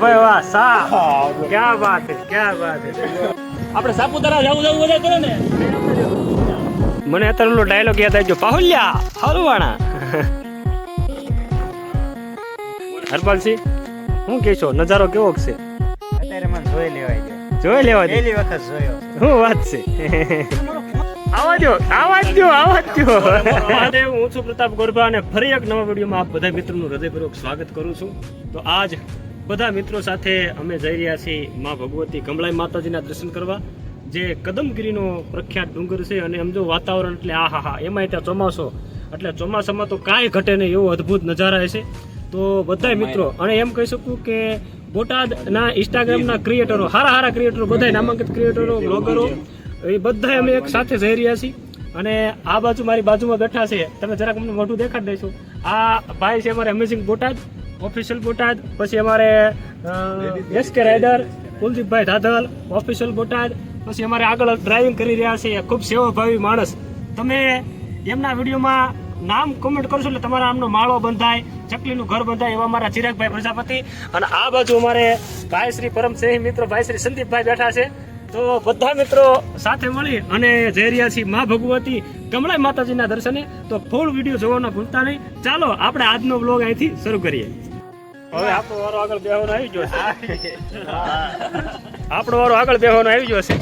ભાઈ વાહ સા ક્યાં વાત હે ક્યાં વાત હે આપણે સાપુતારા જવું જવું બધા કરે ને? મને અત્યારે ઓલો ડાયલોગ યાદ આવી ગયો. પાહુલ્યા હલવાણા. હરપાલસિંહ શું કહેશો? નજારો કેવો છે? અત્યારે મને જોઈ લેવાય ગયો જોઈ લેવા પહેલી વખત જોયો. શું વાત છે? આવા દો આવા દો આવા દો મહાદેવ હું છું પ્રતાપ ગોરભા અને ફરી એક નવા વિડીયોમાં આપ બધા મિત્રોનું હૃદયપૂર્વક સ્વાગત કરું છું. તો આજ બધા મિત્રો સાથે અમે જઈ રહ્યા છીએ માં ભગવતી કમળાઈ માતાજીના દર્શન કરવા જે કદમગીરીનો પ્રખ્યાત ડુંગર છે અને એમ જો વાતાવરણ એટલે આ હા હા એમાંય ત્યાં ચોમાસો. એટલે ચોમાસામાં તો કાંઈ ઘટે નહીં એવો અદ્ભુત નજારા છે તો બધાય મિત્રો અને એમ કહી શકું કે બોટાદના ઇન્સ્ટાગ્રામના ક્રિએટરો હારા હારા ક્રિએટરો બધાય નામાંકિત ક્રિએટરો બ્લોગરો એ બધા અમે એક સાથે જઈ રહ્યા છીએ. અને આ બાજુ મારી બાજુમાં બેઠા છે. તમે જરાક અમને મોઢું દેખાડી દઈશું આ ભાઈ છે અમારે અમેઝિંગ બોટાદ ઓફિશિયલ બોટાદ, પછી અમારે એસ કે રાઇડર કુલદીપભાઈ ધાધલ ઓફિશિયલ બોટાદ, પછી અમારે આગળ ડ્રાઇવિંગ કરી રહ્યા છે, ખૂબ સેવાભાવી માણસ. તમે એમના વિડીયોમાં નામ કોમેન્ટ કરશો એટલે તમારા આમનો માળો બંધાય, ચકલીનું ઘર બંધાય એવા અમારા ચિરાગભાઈ પ્રજાપતિ. અને આ બાજુ અમારે ભાઈ શ્રી પરમ સ્નેહી મિત્ર, ભાઈ શ્રી સંદીપભાઈ બેઠા છે. તો બધા મિત્રો સાથે મળી અને જઈ રહ્યા છીએ મા ભગવતી કમળાઈ માતાજીના દર્શને. તો ફૂલ વીડિયો જોવાનો ભૂલતા નહીં. ચાલો, આપણે આજનો બ્લોગ અહીંથી શરૂ કરીએ. હવે આપણો વારો આગળ બેહવાનો આવી ગયો છે. આપણો વારો આગળ બેહવાનો આવી ગયો છે.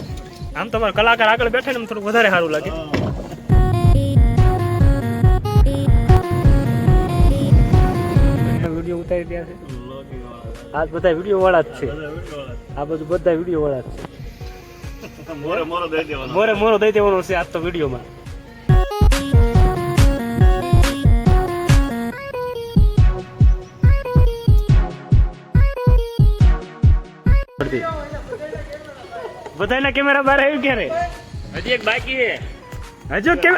આમ તમારો કલાકાર આગળ બેઠે ને થોડું વધારે સારું લાગે. વીડિયો ઉતારી ત્યાં છે. આજ બધા વીડિયો વાળા જ છે. આ બધું બધા વીડિયો વાળા જ છે. મોરે મોરો દઈ દેવાનો. મોરે મોરો દઈ દેવાનો છે આજ તો વિડીયોમાં. બધાના કેમેરા બહાર આવ્યું ક્યારે? હજી એક બાકી છે. હજુ કેમ?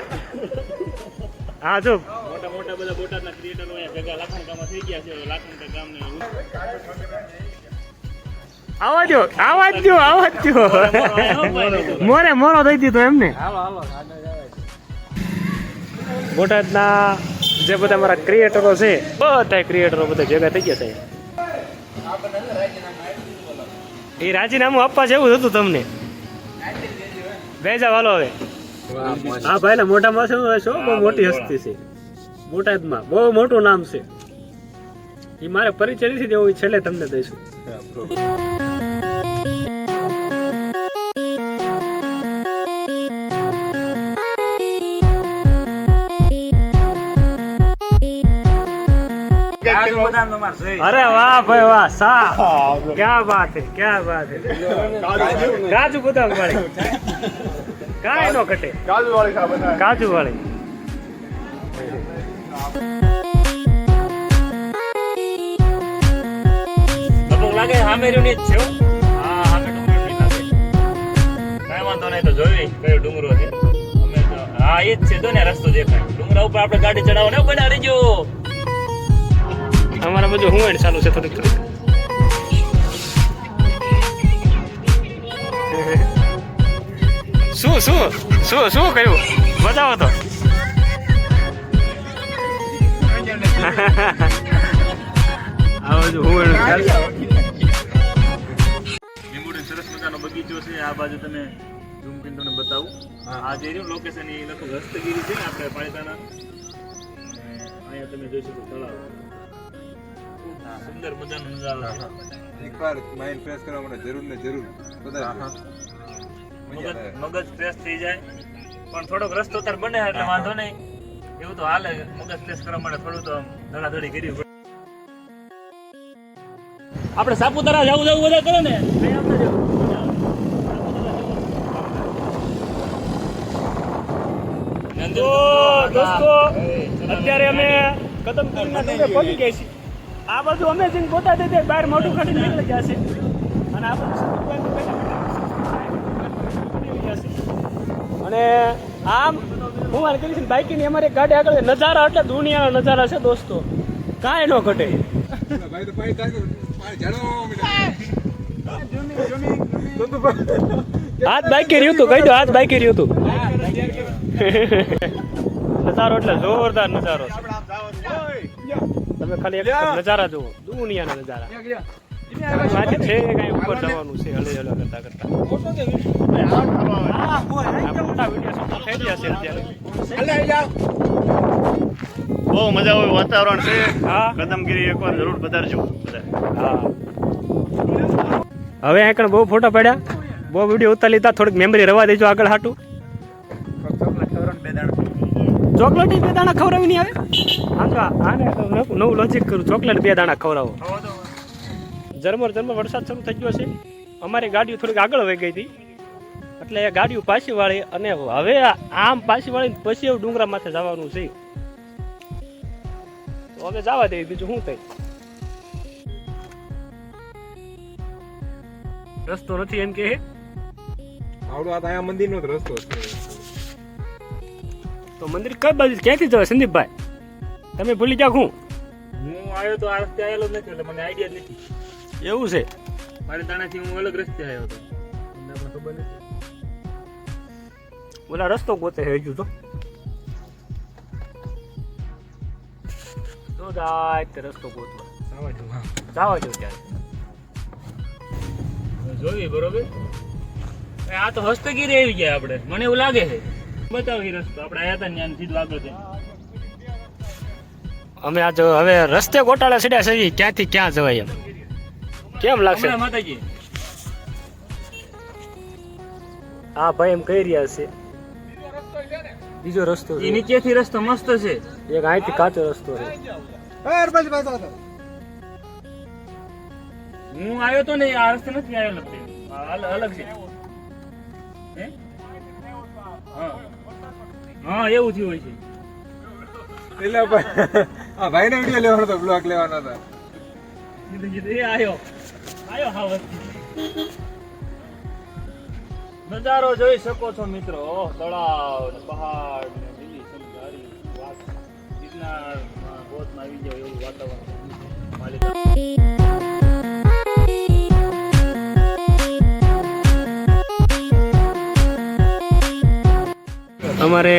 હા જો. મોટા મોટા બધા બોટાદના ક્રિએટરો અહીંયા ભેગા લાખણકામાં થઈ ગયા છે લાખણકા ગામને આવા દો આવા દો આવા દો મોરે મોરો દઈ દીધો એમને. બોટાદના જે બધા મારા ક્રિએટરો છે બધા ક્રિએટરો બધા ભેગા થઈ ગયા છે. એ રાજીનામું આપવા જેવું હતું તમને. બેજા વાલો હવે. હા ભાઈ ના મોટા માસે શું બહુ મોટી હસ્તી છે. બોટાદમાં બહુ મોટું નામ છે. એ મારે પરિચય નથી દેવું એ છેલ્લે તમને દઈશું. અરે વાહ ભાઈ વાહ સા ક્યાં વાત હે ક્યાં વાત હે. કાજુ બદામ વાળી. કાંઈ નો ઘટે. કાજુ વાળી લગભગ લાગે હામેરીની જ છે હો. હા હામે ડુંગરની લાગે કાંઈ વાંધો નહીં તો જોઈ કયો ડુંગરો છે. હા એ જ છે જો ને રસ્તો દેખાય. ડુંગરા ઉપર આપણે ગાડી ચડાવો ને બનાવી રહીજો અમારા બધું હું ચાલુ છે થોડીક થોડીક. શું શું શું શું કર્યું? બતાવો તો. આ બાજુ સરસ મજાનો બગીચો છે. આ બાજુ તમે ઝૂમ કરીને તમને બતાવું. આ જે લોકેશન એ લગભગ હસ્તગીરી છે આપણે પાલિતાના અને અહીંયા તમે જોઈ શકો તળાવ. સુંદર મજાનો નજારો છે. એકવાર માઇન્ડ ફ્રેશ કરવા માટે જરૂર ને જરૂર. બધા મગજ મગજ ફ્રેશ થઈ જાય. પણ થોડોક રસ્તો તાર બને એટલે વાંધો નહીં. એવું તો હાલે. મગજ ફ્રેશ કરવા માટે થોડું તો ધડાધડી કરવી આપણે સાપુતારા જવું જવું બધા કરો ને? તો દોસ્તો અત્યારે અમે કદમગીરીના ડુંગરે પહોંચી ગયા છીએ. આ બધું અમે જઈને પોતા દે બહાર મોટું ખાટી નીકળી છે અને આ છે. અને આમ હું વાત કરીશ બાઇકની અમારી ગાડી આગળ નજારા એટલે દુનિયાના નજારા છે દોસ્તો. કાંઈ ન ઘટે. હાથ બાઈકે રહ્યું હતું કહી દો હાથ બાઈકે રહ્યું હતું નજારો એટલે જોરદાર નજારો છે. તમે ખાલી એક નજારા જુઓ દુનિયાના નજારા. માથે છે કાંઈ ઉપર જવાનું છે હલે હલે કરતા કરતા. આ મોટા વીડિયો થઈ ગયા છે અત્યારે. બહુ મજા આવે વાતાવરણ છે. હા. કદમગીરી એકવાર જરૂર પધારજો હા. હવે આ કણ બહુ ફોટા પડ્યા. બહુ વીડિયો ઉતાર લીધા થોડીક મેમરી રવા દેજો આગળ હાટું. ચોકલેટ બે દાણા ખવડાવી નહીં આવે? આમ તો આને નવું નવું લોજિક કરું ચોકલેટ બે દાણા ખવડાવો. ઝરમર ઝરમર વરસાદ શરૂ થઈ ગયો છે. અમારી ગાડીઓ થોડીક આગળ વહી ગઈ હતી. એટલે એ ગાડીઓ પાછી વાળી અને હવે આમ પાછી વાળી પછી એવું ડુંગરા માથે જવાનું છે. હવે જવા દેવી બીજું શું થાય? રસ્તો નથી એમ કે? આવડો આ મંદિરનો જ રસ્તો છે. તો મંદિર કઈ બાજુ? ક્યાંથી જવાય સંદીપભાઈ? તમે ભૂલી જાઓ હું. હું આવ્યો તો આ રસ્તે આવેલો નથી એટલે મને આઈડિયા જ નથી. એવું છે? મારે તાણાથી હું અલગ રસ્તે આવ્યો હતો. મને ખબર નથી. ઓલા રસ્તો ગોતે હજુ તો. તો જાય તે રસ્તો ગોતવા. આવા જો જાવા જો ત્યારે. જોઈએ બરોબર? આ તો હસ્તગીરી આવી ગયા આપણે. મને એવું લાગે છે. બતાવી રસ્તો. આપણે આયા હતા ત્યાંથી જ છે અમે આજ હવે રસ્તે ગોટાળા સડ્યા છે ક્યાંથી ક્યાં જવાય એમ. કેમ લાગશે? માતાજી. હા ભાઈ એમ કહી રહ્યા છે. બીજો રસ્તો એ છે નીચેથી રસ્તો મસ્ત છે. એક અહીંથી કાચો રસ્તો છે. હું આવ્યો તો ને આ રસ્તે નથી આ અલ- અલગ છે. હે? હા એવું થયું હોય છે. એટલે ભાઈ આ ભાઈને વીડિયો લેવાનો હતો બ્લોગ લેવાનો હતો. એ આવ્યો આયો હા નજારો જોઈ શકો છો મિત્રો. તળાવ ને પહાડ ને લીલી સમજારી વાત. ગિરનાર ગોતમાં આવી જાય એવું વાતાવરણ. માલિકા અમારે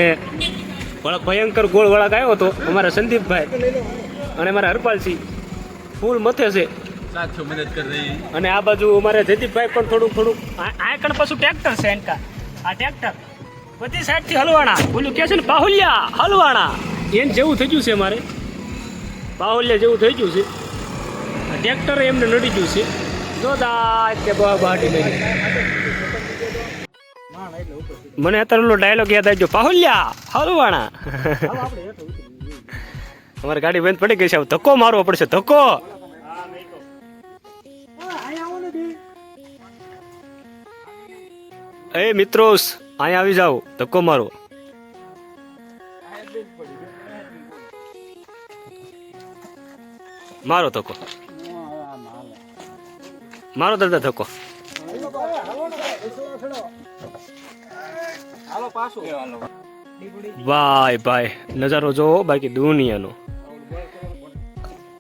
ભયંકર ગોળ વળાક આવ્યો હતો. અમારા સંદીપભાઈ અને અમારા હરપાલસિંહ ફૂલ મથે છે. અને આ બાજુ અમારે જયદીપભાઈ પણ થોડુંક થોડુંક. આ કણ પાછું ટ્રેક્ટર છે એનકા. આ ટ્રેક્ટર. બધી સાઈડથી હલવાણા બોલું કે છે ને બાહુલિયા હલવાણા એને જેવું થઈ ગયું છે અમારે બાહુલિયા જેવું થઈ ગયું છે. ટ્રેક્ટર એમને નડી ગયું છે. જો દા કે બહુ બાટી લઈને મને અત્યારે ઓલો ડાયલોગ યાદ આવી ગયો. પાહુલિયા, હલવાણા. અમારી ગાડી બંધ પડી ગઈ છે. ધક્કો મારવો પડશે. ધક્કો. એ મિત્રો, અહીંયા આવી જાઓ. ધક્કો મારો મારો ધક્કો. મારો દાદા ધક્કો. ભાઈ ભાઈ નજારો જો બાકી દુનિયાનો.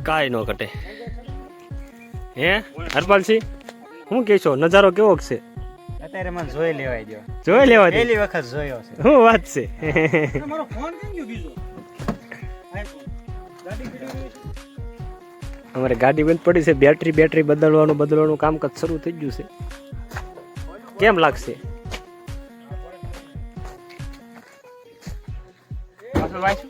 કાંઈ ન ઘટે. હે હરપાલસિંહ શું કહેશો? નજારો કેવો છે? અત્યારે મને જોઈ લેવાય ગયો જોઈ લેવા દે પહેલી વખત જોયો છે. શું વાત છે. અમારે ગાડી બંધ પડી છે. બેટરી બેટરી બદલવાનું બદલવાનું કામકાજ શરૂ થઈ ગયું છે. કેમ લાગશે? પાછળ વાંચું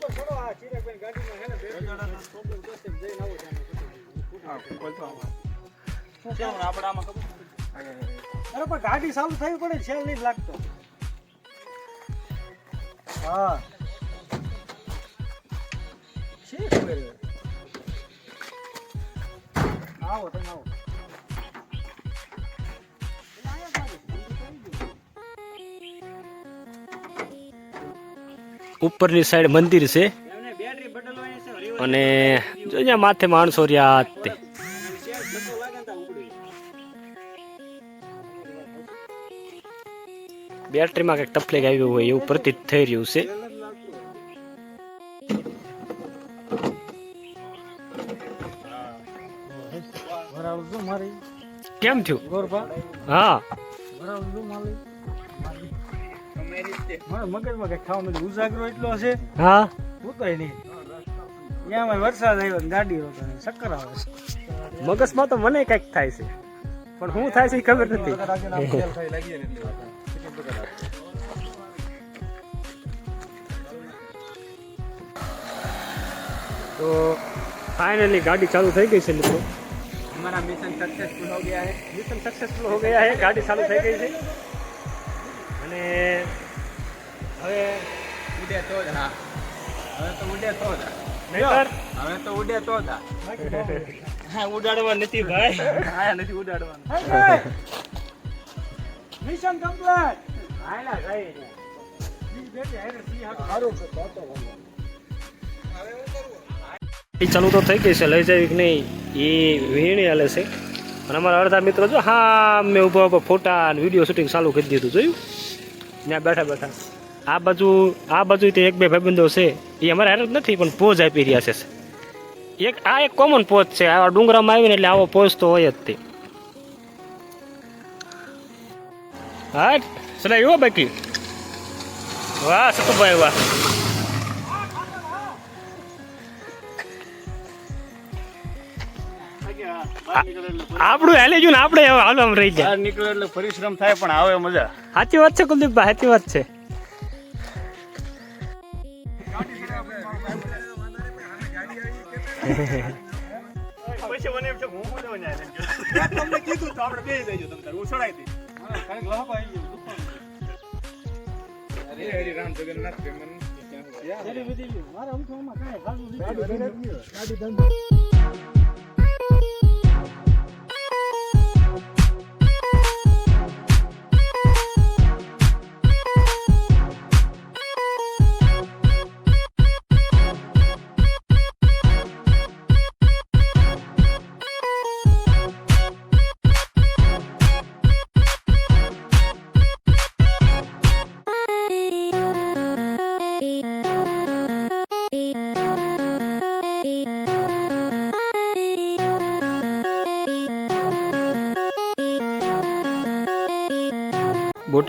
અરે, પણ ગાડી ચાલુ થવી પડે છે નહીં લાગતો. હા. ખબર આવો, તમે આવો. ઉપરની સાઈડ મંદિર છે. અને અહીંયા માથે માણસો રહ્યા તે. બેટરીમાં કંઈક તકલીફ આવી હોય એવું પ્રતીત થઈ રહ્યું છે. કેમ થયું? હા. મારી મારા મગજમાં કઈ ખાવાનું નથી. ઉજાગરો એટલો છે હા ઉતાય નહીં ત્યાં વરસાદ આવ્યો ને ગાડી રોકાણી ચક્કર આવે છે મગજમાં તો મને કંઈક થાય છે પણ શું થાય છે એ ખબર નથી વગર આગળ આપણે તેલ ખાઈ લાગીએ ને એટલી વાત. કેટલી વગર આગળ. તો ફાઇનલી ગાડી ચાલુ થઈ ગઈ છે મિત્રો हमारा मिशन सक्सेसफुल हो गया है મિશન સક્સેસફુલ હો ગયા છે ગાડી ચાલુ થઈ ગઈ છે અને હવે ઉડે તો જ હા. હવે તો ઉડે તો જ નહીતર? હવે તો ઉડે તો જ હા. ઉડાડવા નથી ભાઈ. હા નથી ઉડાડવાનું. મિશન કમ્પ્લીટ હાલા ભાઈ. ચાલુ તો થઈ ગઈ છે લઈ જાય કે નહીં એ વીણી હાલે છે. અને અમારા અડધા મિત્રો જો હા મેં ઊભા ઊભા ફોટા અને વીડિયો શૂટિંગ ચાલુ કરી દીધું જોયું? ત્યાં બેઠા બેઠા. આ બાજુ આ બાજુ તે એક, બે ભાઈબંધો છે. એ અમારા હારે નથી, પણ પોઝ આપી રહ્યા છે એક, આ એક કોમન પોઝ છે. આ ડુંગરામાં આવીને એટલે આવો પોઝ તો હોય જ તે. હા એવો બાકી? વાહ, સતુભાઈ, વાહ. આપણું હાલે ને આપણે હવે હાલો આમ રહી જાય નીકળે એટલે પરિશ્રમ થાય પણ આવે મજા. સાચી વાત છે કુલદીપભાઈ સાચી વાત છે. પછી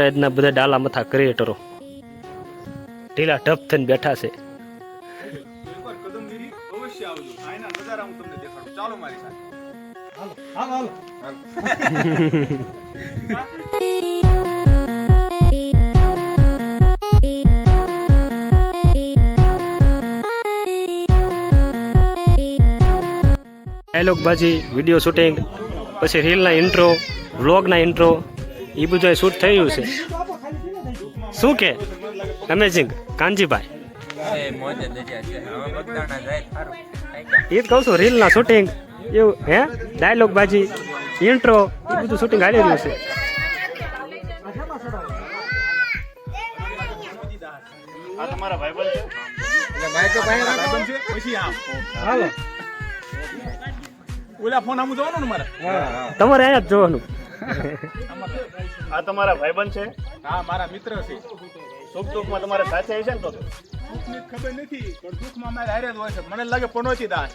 એરી બધી ડાલા મથા ક્રિએટરો ઢીલા ઢપ થઈને બેઠા છે. ડાયલોગ બાજી વીડિયો શૂટિંગ પછી રીલના ઇન્ટ્રો વ્લોગના ઇન્ટ્રો એ બધું શૂટ થયું છે. શું કે? અમેઝિંગ કાનજીભાઈ. એ જ કહું છું રીલના શૂટિંગ એવું હે? ડાયલોગ બાજી ઇન્ટ્રો એ બધું શૂટિંગ હાલી રહ્યું છે. તમારે અહીંયા જ જોવાનું. આ તમારા ભાઈબંધ છે? હા મારા મિત્ર છે. સુખ દુઃખમાં તમારે સાથે હશે ને તો? દુઃખની ખબર નથી પણ દુઃખમાં અમારે હારે જ હોય છે. મને લાગે પનોતી દાસ.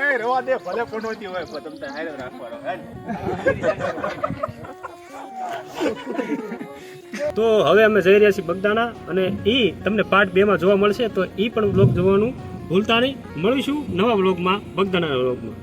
એ રવા દે ભલે પનોતી હોય પણ તમને હારે રાખવાનો. તો હવે અમે જઈ રહ્યા છીએ બગદાણા અને એ તમને પાર્ટ બે માં જોવા મળશે. તો એ પણ બ્લોગ જોવાનું ભૂલતા નહીં. મળીશું નવા બ્લોગમાં બગદાણાના બ્લોગમાં